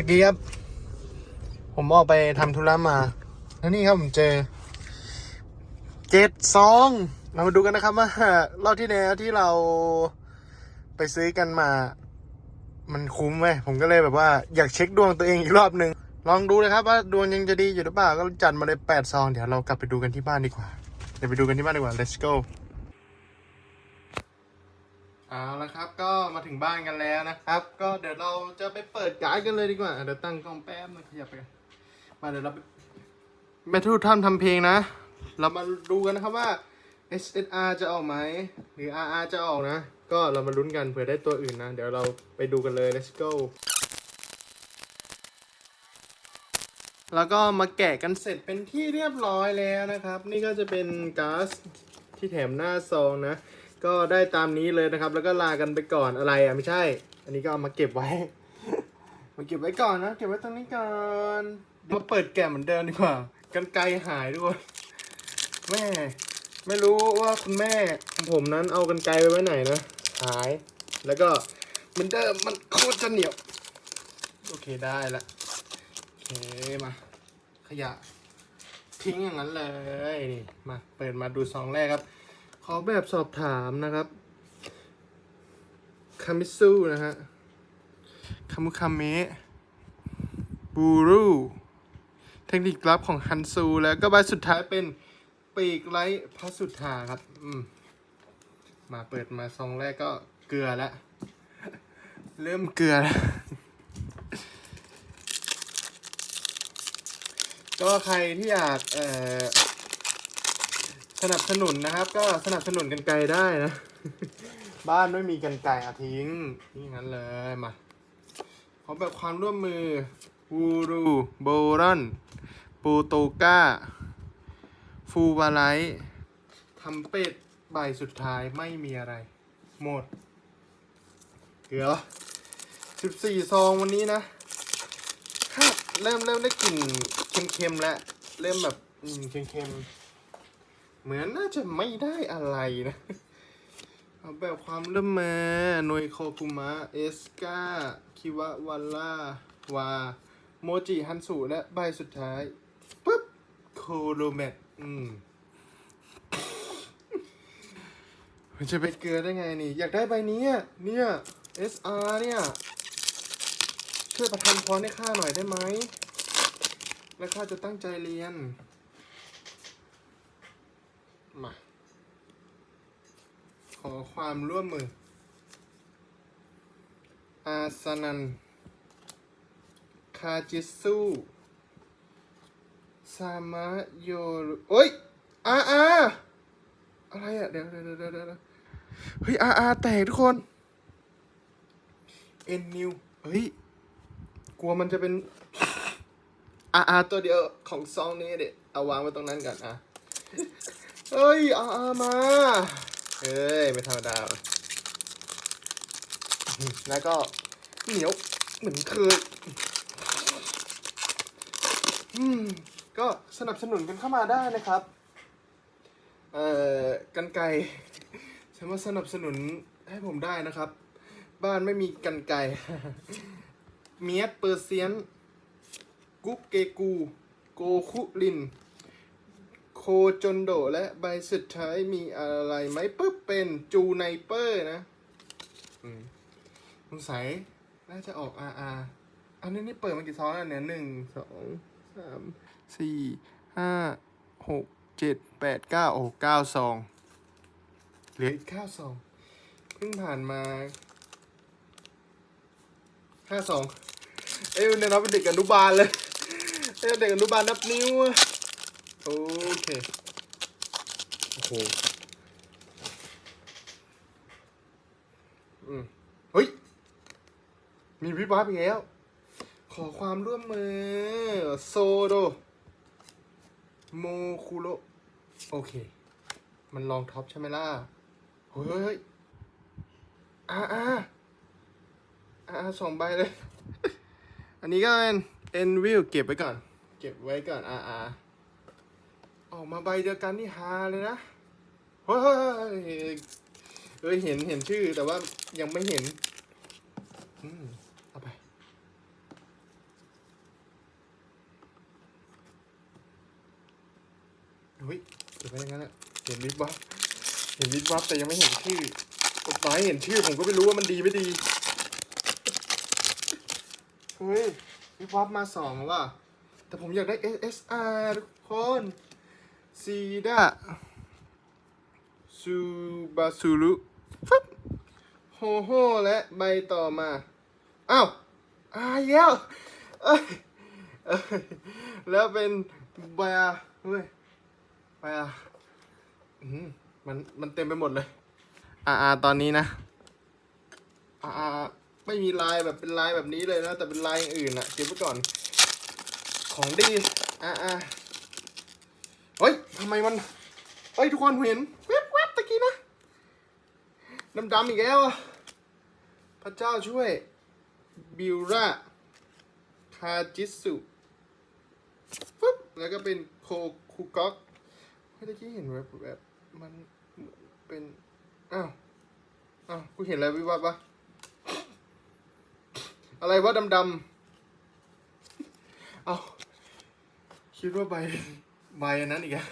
ะกี้ครับ ผมออกไปทำธุระมา แล้วนี่ครับผมเจอเจ็ดซองเรามาดูกันนะครับว่ารอบที่แล้วที่เราไปซื้อกันมา มันคุ้มไหมผมก็เลยแบบว่าอยากเช็คดวงตัวเองอีกรอบหนึ่งลองดูนะครับว่าดวงยังจะดีอยู่หรือเปล่าก็จัดมาเลยแปดซอง เดี๋ยวเรากลับไปดูกันที่บ้านดีกว่า เดี๋ยวไปดูกันที่บ้านดีกว่า let's go เอาละครับก็มาถึงบ้านกันแล้วนะครับ ก็เดี๋ยวเราจะไปเปิดการ์ดกันเลยดีกว่าเดี๋ยวตั้งกล้องแป๊บนึงขยับไปกันมาเดี๋ยวเราไปแมทธิวท่านทำเพลงนะ เรามาดูกันนะครับว่า SSR จะออกไหมหรือ RR จะออกนะ ก็เรามาลุ้นกันเผื่อได้ตัวอื่นนะ เดี๋ยวเราไปดูกันเลย let's go แล้วก็มาแกะกันเสร็จเป็นที่เรียบร้อยแล้วนะครับ นี่ก็จะเป็นก๊าซที่แถมหน้าซองนะ ก็ได้ตามนี้เลยนะครับ แล้วก็ลากันไปก่อนอะไรอะไม่ใช่ อันนี้ก็เอามาเก็บไว้ มาเก็บไว้ก่อนนะเก็บไว้ตรงนี้ก่อนมาเปิดแกะเหมือนเดิมดีกว่า กันไกลหายด้วยแม่ไม่รู้ว่าคุณแม่ของผมนั้นเอากันไกลไปไว้ไหนนะหาย แล้วก็เหมือนเดิมมันโคตรจะเหนียว โอเคได้ละโอเคมา ขยะ ทิ้งอย่างนั้นเลยนี่มาเปิดมาดูซองแรกครับ อแบบสอบถามนะครับ คามิสุนะฮะ คามุคาเมะบูรุเทคนิคลับของฮันซู แล้วก็ใบสุดท้ายเป็นปีกไร้พระสุธาครับ อืม มาเปิดมาซองแรกก็เกลือแล้ว เริ่มเกลือแล้วก็ใครที่อยากเอ่อ สนับสนุนนะครับ ก็สนับสนุนกันไกลได้นะ บ้านไม่มีกันไกลอะทิ้งนี่งั้นเลยมาขอแบบความร่วมมือวูรูโบรอนปูโตกาฟูวาไลท์ทำเป็ดใบสุดท้ายไม่มีอะไร หมดเกลือสิบสี่ซองวันนี้นะเริ่มเริ่มได้กลิ่นเค็มๆแล้ว เริ่มแบบอืมเค็มๆ เหมือนน่าจะไม่ได้อะไรนะ เอาแบบความร่วมมือหน่วยโคคุมะ เอสกาคิวะวันล่าวา โมจิฮันสุและใบสุดท้ายปุ๊บ โคโรเมตอืมมันจะเป็นเกลือได้ไงนี่ อยากได้ใบนี้เนี่ย SR เนี่ย ช่วยประทานพรให้ข้าหน่อยได้ไหม และข้าจะตั้งใจเรียน มา ขอความร่วมมือ อาสนัน คาจิสุซามะโยรุโอ้ยอาอาอะไรอะเดี๋ยวเดี๋ยวเดี๋ยวเดี๋ยวเฮ้ยอาอาแตกทุกคน เอ็นนิว เฮ้ย กลัวมันจะเป็นอาอาตัวเดียวของซองนี้เด็ดเอาวางไว้ตรงนั้นก่อนอะ เฮ้ยอาอามาเฮ้ย ไม่ธรรมดาวแล้วก็เหนียวเหมือนเคยอืม ก็สนับสนุนกันเข้ามาได้นะครับ เอ่อ กันไกสามารถสนับสนุนให้ผมได้นะครับ บ้านไม่มีกันไกเมียดเปอร์เซียน กุ๊กเกกู โกคุลิน จนโดและใบสุดท้ายมีอะไรไหมปุ๊บเป็นจูไนเปอร์นะอืมสงสัยน่าจะออก RR อันนี้นี่เปิดมากี่ซองแล้วเนี่ยหนึ่งสองสามสี่ห้าหกเจ็ดแปดเก้าโอ้เก้าซองเหลืออีกเก้าซองเพิ่งผ่านมาห้าซองเอ้ยเนี่ยนับเป็นเด็กอนุบาลเลยเอ้ยเด็กอนุบาลนับนิ้วอะ โอเค โอ้โหอืมเฮ้ย มีวิบวับอีกแล้ว ขอความร่วมมือ โซโด โมคุโรโอเค มันลองท็อปใช่ไหมล่ะ เฮ้ยอ่าอ่าอ่าสองใบเลย อันนี้ก็เป็น N view เก็บไว้ก่อน เก็บไว้ก่อนอ่าอ่า ออกมาใบเดียวกันนี่ฮาเลยนะเฮ้ยเอ้ยเห็นเห็นชื่อแต่ว่ายังไม่เห็น อืเอาไป เฮ้ยเดี๋ยวไปย่งนั้นอะเห็นวิบวับเห็นวิบวับแต่ยังไม่เห็นชื่อตไม้เห็นชื่อผมก็ไม่รู้ว่ามันดีไม่ดี เฮ้ยวิบวับมาสองว่ะแต่ผมอยากได้ SSR ทุกคน ซีดาซูบาซูรุฟึบโฮโฮและใบต่อมา อ้าวอายแล้วเอ้ยเอ้ยแล้วเป็นใบอาเฮ้ยใบอาอืมมันมันเต็มไปหมดเลย อ่าอ่าตอนนี้นะ อ่าอ่าไม่มีลายแบบเป็นลายแบบนี้เลยนะ แต่เป็นลายอย่างอื่นอะเก็บไว้ก่อน ของดี อ่าอ่า เฮ้ยทำไมมันเฮ้ยทุกคนเห็นแวบแวบตะกี้นะดำๆอีกแล้วอะพระเจ้าช่วยบิวราคาจิสุปุ๊บแล้วก็เป็นโคคูก๊อกเฮ้ยตะกี้เห็นแบบแบบมันเป็น อ้าว อ้าวกูเห็นอะไรวิบวับปะอะไรวะดำๆ เอาคิดว่าใบ ใบอันนั้นอีกอะ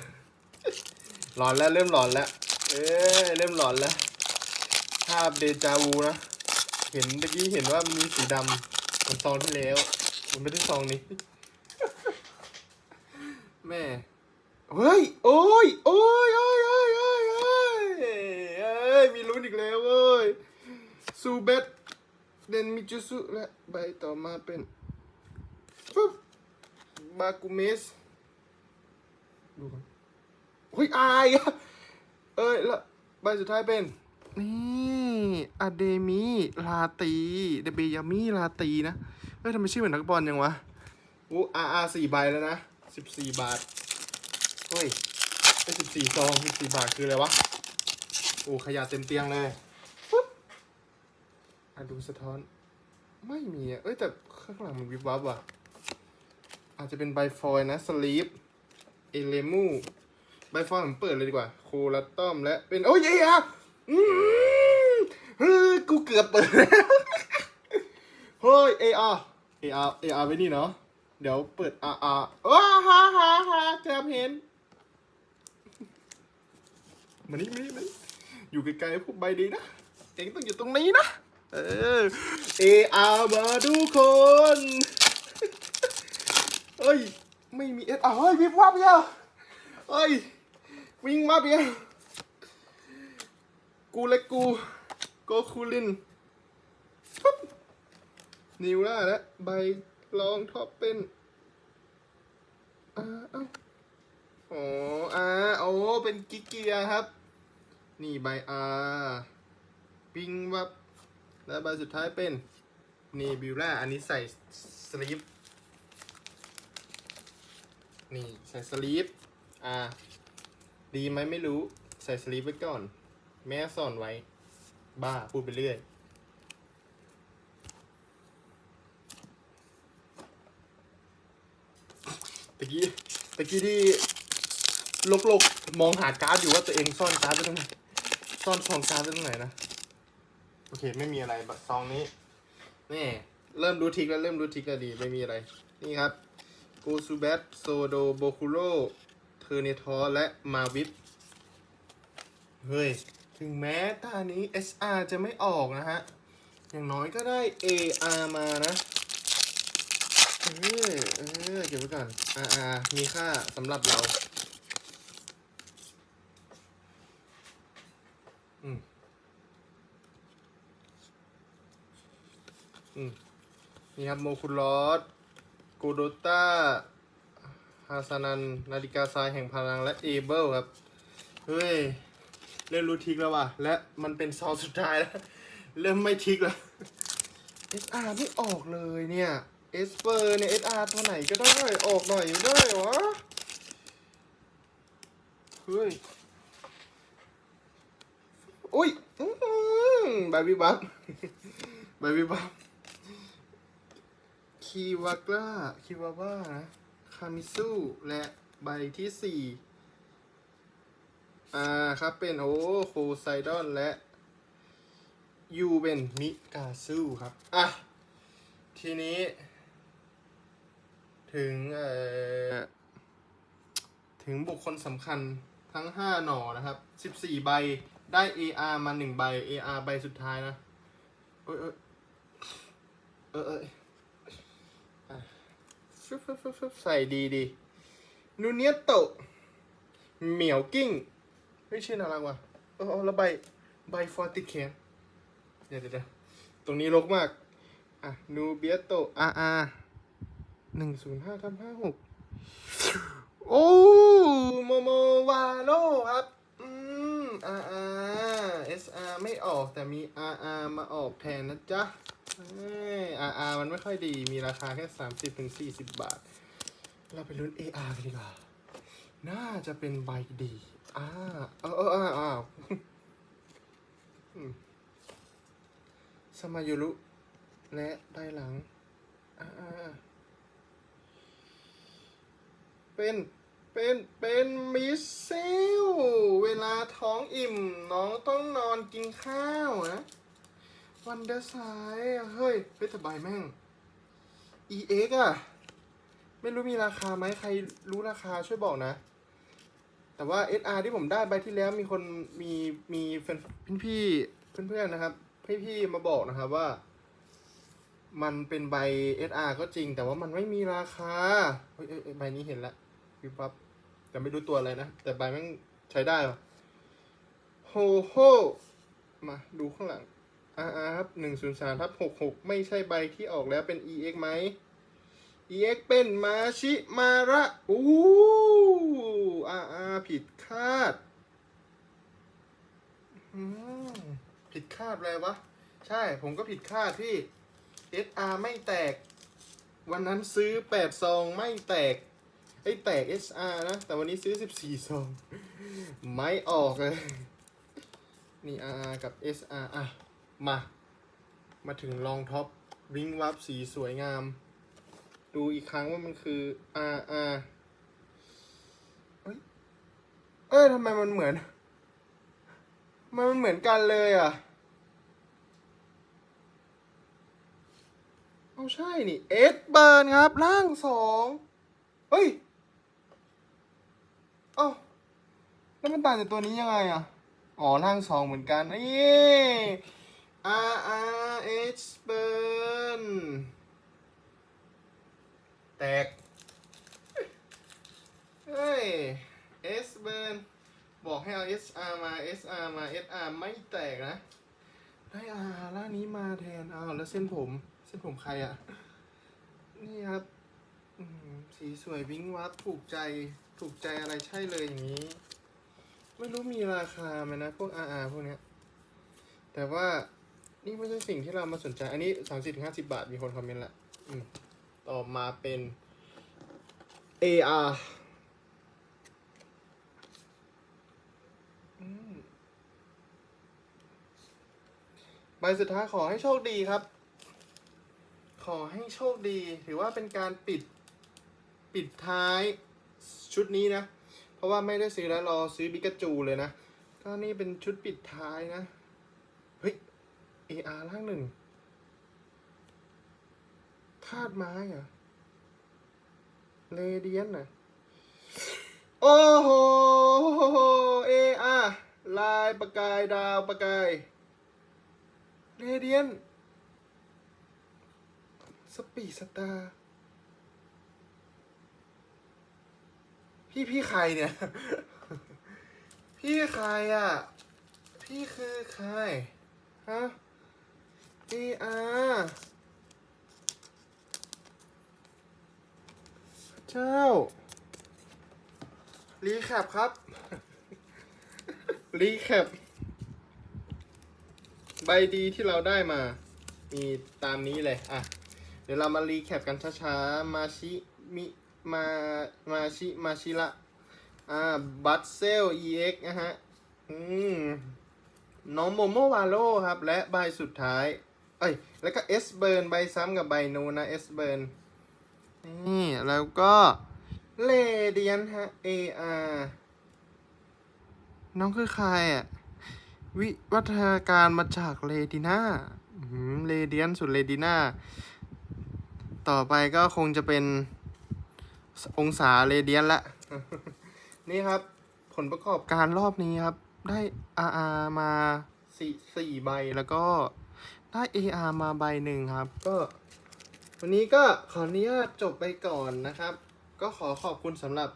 หลอนแล้วเริ่มหลอนแล้ว เอ้ยเริ่มหลอนแล้ว ภาพเดจาวูนะ เห็นเมื่อกี้เห็นว่ามันมีสีดำมันซองที่แล้ว มันไม่ได้ซองนี้ แม่ เฮ้ย โอ้ย โอ้ยโอ้ยโอ้ยโอ้ยโอ้ยเอ้ย มีลุ้นอีกแล้วเว้ย ซูเบตเดนมิจูสุและใบต่อมาเป็นปุ๊บบากุเมส ดูกันเฮ้ยอายอะเอ้ยแล้วใบสุดท้ายเป็น นี่อะเดมีลาตีเดเบยามีลาตีนะเฮ้ยทำไมชื่อเหมือนนักบอลยังวะอู้อาอาสี่ใบแล้วนะสิบสี่บาทเฮ้ยเป็นสิบสี่ซองสิบสี่บาทคืออะไรวะโอ้ขยะเต็มเตียงเลยปุ๊บอะดูสะท้อน ไม่มีอะเอ้ยแต่ข้างหลังมันวิบวับว่ะอาจจะเป็นใบฟอยล์นะสลีป เอเลมูใบฟอยล์ผมเปิดเลยดีกว่า โคลัตตอมและเป็น โอ้ยเอ้ยอะอืมเฮ้ยกูเกือบเปิดแล้วเฮ้ย AR AR AR ไว้นี่เนาะเดี๋ยวเปิด RR ว้าฮ่าฮ่าฮ่าเกือบเห็นมานี่มานี่มานี่อยู่ไกลๆพวกใบดีนะ เองต้องอยู่ตรงนี้นะ เออ AR มาทุกคนเฮ้ย ไม่มีเอสอ้าวเฮ้ยวิบวับเดียเฮ้ย วิ่งมาเดียกูเล็กกู โกคูลินปุ๊บนิวล่าและใบรองท็อปเป็นอ่าเอ้าอ๋ออาโอ้เป็นกิกเกียครับ นี่ใบอาปิงวับ และใบสุดท้ายเป็นเนบิวล่า อันนี้ใส่สลีป นี่ ใส่สลีปอ่า ดีไหมไม่รู้ ใส่สลีปไว้ก่อน แม่สอนไว้ บ้า พูดไปเรื่อย ตะกี้ ตะกี้ที่ลกลกมองหาการ์ดอยู่ว่าตัวเองซ่อนการ์ดไว้ตรงไหน ซ่อนซองการ์ดไว้ตรงไหนนะ โอเค ไม่มีอะไรบัตรซองนี้ นี่ เริ่มดูทิกแล้ว เริ่มดูทิกแล้วดี ไม่มีอะไร นี่ครับ กซูแบทโซโดโบคุโรเทอร์เนทอและมาวิปเฮ้ย ถึงแม้ตานี้ SR จะไม่ออกนะฮะ อย่างน้อยก็ได้ AR มานะ เออเออเก็บไว้ก่อน RR มีค่าสำหรับเรา อืม อืม นี่ครับโมคุลอส กโดต้าฮาซานัน นาฬิกาทรายแห่งพลังและเอเบิลครับ เฮ้ย เริ่มรู้ทิกแล้วว่ะ และมันเป็นซองสุดท้ายแล้ว เริ่มไม่ทิกแล้ว SR ไม่ออกเลยเนี่ยเอสเปอร์เนี่ย SR ตัวไหนก็ได้ ออกหน่อยไม่ได้วะ เฮ้ย อุ้ยบาร์บี้บัฟบาร์บี้บัฟ คีวากราคีวาว่านะคามิสุและใบที่สี่อ่าครับเป็นโอ้โคไซดอนและยูเป็นมิกาซูครับ อะ ทีนี้ ถึงเอ่อถึงบุคคลสำคัญทั้งห้าหน่อนะครับสิบสี่ใบได้ AR มาหนึ่งใบ AR ใบสุดท้ายนะ เอ้ยเอ้ยเออเอย ฟึบฟึบฟึบฟึบใส่ดีดีนูเนียโตะเหมียวกิ้งเฮ้ยชื่อน่ารักว่ะเออเอาแล้วใบใบฟอร์ติแคนเดี๋ยวเดี๋ยวเดี๋ยวตรงนี้รกมาก อะ นูเบียโตอาอาหนึ่งศูนย์ห้าทับห้าหกโอ้โมโมวาโลครับ อืมอาอาเอสอาไม่ออกแต่มีอาอามาออกแทนนะจ๊ะ อาอามันไม่ค่อยดี มีราคาแค่สามสิบถึงสี่สิบบาท เราไปลุ้น AR กันดีกว่า น่าจะเป็นใบดีอ่าเออเอออ้าวสมายุรุและได้หลัง อ่าเป็น เป็น เป็นมิสเซล เวลาท้องอิ่ม น้องต้องนอนกินข้าวนะ วันเดอร์ไซด์เฮ้ยเฮ้ยแต่ใบแม่ง EX อะ ไม่รู้มีราคาไหมใครรู้ราคาช่วยบอกนะ แต่ว่า SR ที่ผมได้ใบที่แล้วมีคนมีมีแฟนพี่เพื่อนๆนะครับ พี่ๆมาบอกนะครับว่า มันเป็นใบ SR ก็จริง แต่ว่ามันไม่มีราคาเฮ้ยใบนี้เห็นละวิบวับแต่ไม่รู้ตัวอะไรนะ แต่ใบแมันใช้ได้ปะโฮโฮมาดูข้างหลัง RR ครับหนึ่งศูนย์สามทับหกหกไม่ใช่ใบที่ออกแล้วเป็น EX ไหม EX เป็นมาชิมาระอู้ RR ผิดคาดผิดคาดเลยวะ ใช่ผมก็ผิดคาดพี่ SR ไม่แตก วันนั้นซื้อ 8 ซองไม่แตกไอ้แตก SR นะ แต่วันนี้ซื้อ 14 ซอง ไม่ออกเลย นี่ RR กับ SR อะ มา มาถึงรองท็อปวิงวับสีสวยงาม ดูอีกครั้งว่ามันคือ RR เอ้ยทำไมมันเหมือนทำไมมันเหมือนกันเลยอะ เอาใช่นี่เอสเบิร์นครับร่างสองเฮ้ยเอ้าแล้วมันต่างจากตัวนี้ยังไงอะ อ๋อร่างสองเหมือนกันนี่ R R H เบิร์นแตก เฮ้ย S เบิร์นบอกให้เอา S R มา S R มา S R ไม่แตกนะ ได้อาร่านี้มาแทนอ้าวแล้วเส้นผม เส้นผมใครอะ่ะนี่ครับสีสวยวิ้งวับถูกใจถูกใจอะไรใช่เลยอย่างนี้ ไม่รู้มีราคาไหมนะ พวกอาอาพวกเนี้ยแต่ว่า นี่ไม่ใช่สิ่งที่เรามาสนใจ อันนี้สามสิบถึงห้าสิบาท มีคนคอมเมนต์ละอืมต่อมาเป็น AR ใบสุดท้ายขอให้โชคดีครับ ขอให้โชคดี ถือว่าเป็นการปิด ปิดท้ายชุดนี้นะ เพราะว่าไม่ได้ซื้อแล้วรอซื้อบิกาจูเลยนะ ก็นี่เป็นชุดปิดท้ายนะ AR ล่างหนึ่งคาดไม้เหรอเรเดียนน่ะโอ้โห AR ลายประกายดาวประกายเรเดียน สปีสตาร์พี่พี่ใครเนี่ย พี่ใครอะ พี่คือใคร ฮะ AR เจ้า รีแคปครับ รีแคป ใบดีที่เราได้มา มีตามนี้เลย อะ เดี๋ยวเรามารีแคปกันช้าๆ มาชิ มิ มา มาชิ มาชิละ อ่า บัตเซล EX นะฮะ อืมน้องโมโมวาโลครับ และใบสุดท้าย เอ้ย แล้วก็ S เบิร์นใบซ้ำกับใบนูนนะ S เบิร์นนี่ แล้วก็เลเดียนฮะ AR น้องคือใครอะ วิวัฒนาการมาจากเลดิน่าเลเดียนสุดเลดิน่า ต่อไปก็คงจะเป็นองศาเลเดียนละ นี่ครับผผลประกอบการรอบนี้ครับ ได้ RR มาสี่สี่ใบแล้วก็ ได้ AR มาใบหนึ่งครับ ก็ วันนี้ก็ขออนุญาตจบไปก่อนนะครับ ก็ขอขอบคุณสำหรับ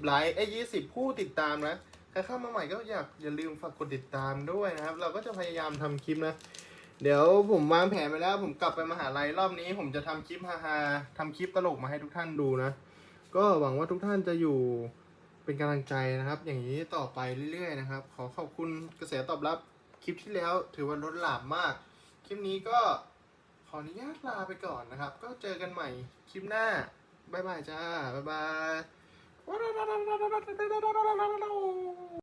20 ไลค์ไอ้20 ผู้ติดตามนะ ใครเข้ามาใหม่ก็อยากอย่าลืมฝากกดติดตามด้วยนะครับ เราก็จะพยายามทำคลิปนะ เดี๋ยวผมวางแผนไปแล้ว ผมกลับไปมหาลัยรอบนี้ ผมจะทำคลิปฮาๆทำคลิปตลกมาให้ทุกท่านดูนะ ก็หวังว่าทุกท่านจะอยู่เป็นกำลังใจนะครับ อย่างนี้ต่อไปเรื่อยๆนะครับ ขอขอบคุณกระแสตอบรับคลิปที่แล้วถือว่าล้นหลามมาก คลิปนี้ก็ขออนุญาตลาไปก่อนนะครับ ก็เจอกันใหม่คลิปหน้า บ๊ายบายจ้า บ๊ายบาย